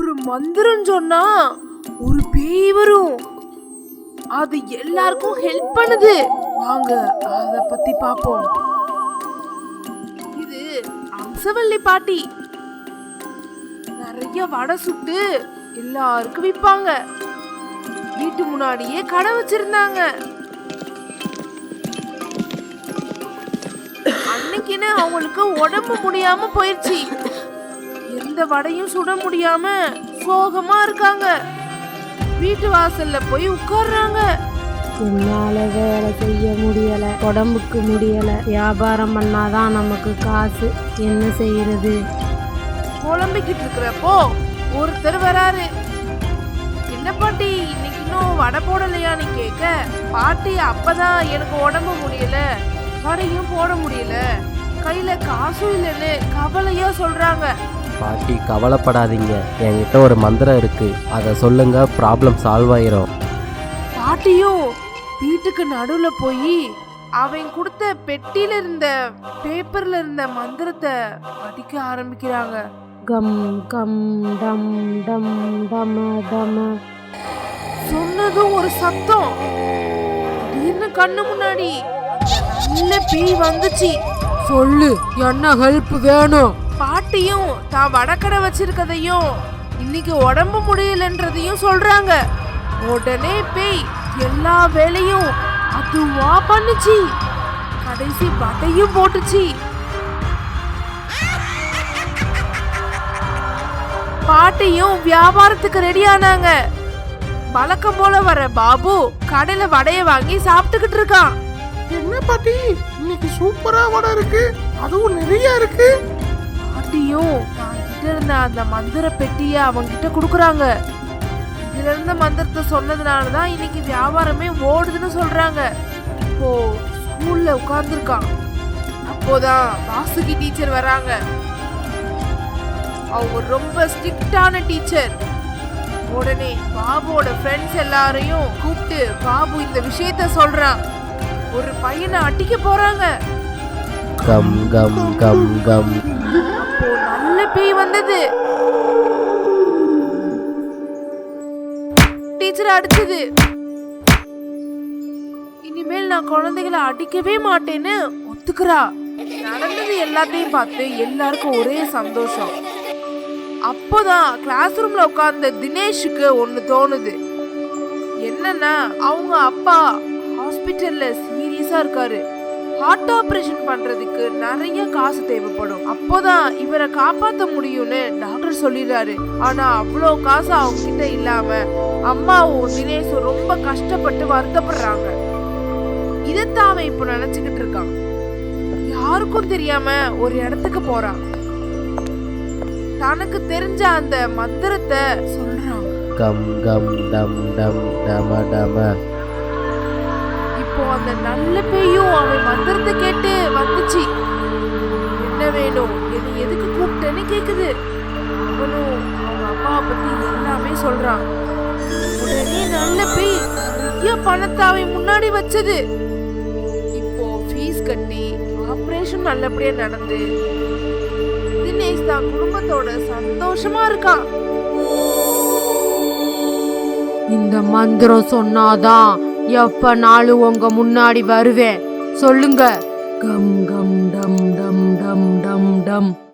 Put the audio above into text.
ஒரு மந்திரம் சொன்னா ஒரு பேய் வரும். அது எல்லாருக்கும் ஹெல்ப் பண்ணுது. வாங்க அத பத்தி பாப்போம். இது அம்சவல்லி பாட்டி. நிறைய வடை சுட்டு எல்லாருக்கும் விற்பாங்க வீட்டு முன்னாடியே கடை வச்சிருந்தாங்க. அன்னைக்குன்னு அவங்களுக்கு உடம்பு முடியாம போயிடுச்சு எந்த வடையும் சுட முடியாம சோகமா இருக்காங்க. வீட்டு வாசல்ல போய் உட்கார்றாங்க. என்னால வேலை செய்ய முடியல உடம்புக்கு முடியல. வியாபாரம் பண்ணாதான் நமக்கு காசு. என்ன செய்யறது? புலம்பிக்கிட்டு இருக்கிறப்போ ஒருத்தர் வராரு. என்ன பாட்டி இன்னைக்கு இன்னும் வடை போடலையான்னு கேட்க பாட்டி அப்பதான் எனக்கு உடம்பு முடியல. வடையும் போட முடியல. கையில காசும் இல்லைன்னு கவலையா சொல்றாங்க. பாட்டி கவலைப்படாதீங்க. என்கிட்ட ஒரு மந்திரம் இருக்கு. அதை சொல்லுங்க ப்ராப்ளம் சால்வ் ஆயிரும். பாட்டியும் வீட்டுக்கு நடுவுல போய் அவன் கொடுத்த பெட்டியில இருந்த பேப்பர்ல இருந்த மந்திரத்தை படிக்க ஆரம்பிக்கிறாங்க. கம் கம் டம் டம் டம டம. சொன்னதும் ஒரு சத்தம். திடீர்னு கண்ணு முன்னாடி நல்ல பேய் வந்துச்சு. சொல்லு என்ன ஹெல்ப் வேணும்? பாட்டியும் தான் வடக்கடை வச்சிருக்கதையும் இன்னைக்கு உடம்பு முடியலன்றதையும் சொல்றாங்க. உடனே பேய் எல்லா வேலையும் அதுவா பண்ணுச்சு. கடைசி பட்டையும் போட்டுச்சு. பாட்டியும் வியாபாரத்துக்கு ரெடி ஆனாங்க வழக்கம் போல வர பாபு கடையில வடைய வாங்கி சாப்பிட்டுக்கிட்டு இருக்கான். என்ன பாட்டி? இன்னைக்கு சூப்பரா வடை இருக்கு. அதுவும் நிறைய இருக்கு. பாட்டியும் நான் கிட்ட இருந்த அந்த மந்திர பெட்டியை அவங்கிட்ட கொடுக்குறாங்க. குடுக்குறாங்க இதுல இருந்த மந்திரத்தை சொன்னதுனால தான் இன்னைக்கு வியாபாரமே ஓடுதுன்னு சொல்றாங்க. இப்போ ஸ்கூல்ல உட்கார்ந்துருக்கான் அப்போதான் வாசுகி டீச்சர் வராங்க. அவங்க ரொம்ப ஸ்ட்ரிக்டான டீச்சர் உடனே பாபுவோட ஃப்ரெண்ட்ஸ் எல்லாரையும் கூப்பிட்டு பாபு இந்த விஷயத்த சொல்றான். ஒரு பையனை அட்டிக்க போறாங்க. Come come come come. மேல பேய் வந்தது. டீச்சர் அடிச்சது. இனிமேல் நான் குழந்தைகளை அடிக்கவே மாட்டேன்னு ஒத்துக்கிறா. நடந்தது எல்லாத்தையும் பார்த்து எல்லாருக்கும் ஒரே சந்தோஷம். அப்போதான் கிளாஸ் ரூம்ல உட்கார்ந்த தினேஷுக்கு ஒன்னு தோணுது. என்னன்னா அவங்க அப்பா ஹாஸ்பிட்டல்ல சீரியஸா இருக்காரு. ஹார்ட் ஆபரேஷன் பண்றதுக்கு நிறைய காசு தேவைப்படும். அப்போதான் இவரை காப்பாத்த முடியும்னு டாக்டர் சொல்லிடுறாரு. ஆனா அவ்வளோ காசு அவங்க கிட்ட இல்லாம அம்மாவும் தினேஷும் ரொம்ப கஷ்டப்பட்டு வருத்தப்படுறாங்க. இதைத்தான் அவன் இப்போ நினைச்சுக்கிட்டு இருக்கான் யாருக்கும் தெரியாம ஒரு இடத்துக்கு போறான். தனக்கு தெரிஞ்ச அந்த மந்திரத்தை சொல்றான். கம் கம் டம் டம் டம டம. அப்போ அந்த நல்ல பேயும் அவன் மந்திரத்தை கேட்டு வந்துச்சு. என்ன வேணும்? என்னை எதுக்கு கூப்பிட்டேன்னு கேக்குது. அவனும் அவங்க அப்பாவை பத்தி எல்லாமே சொல்றான். உடனே நல்ல பேய் நிறைய பணத்தை அவன் முன்னாடி வச்சது. இப்போ ஃபீஸ் கட்டி ஆப்ரேஷன் நல்லபடியா நடந்து தினேஷ் தான் குடும்பத்தோட சந்தோஷமா இருக்கான் இந்த மந்திரம் சொன்னாதான் எப்பனாலும் உங்க முன்னாடி வருவேன்? சொல்லுங்க. கம் கம் டம் டம் டம் டம் டம்.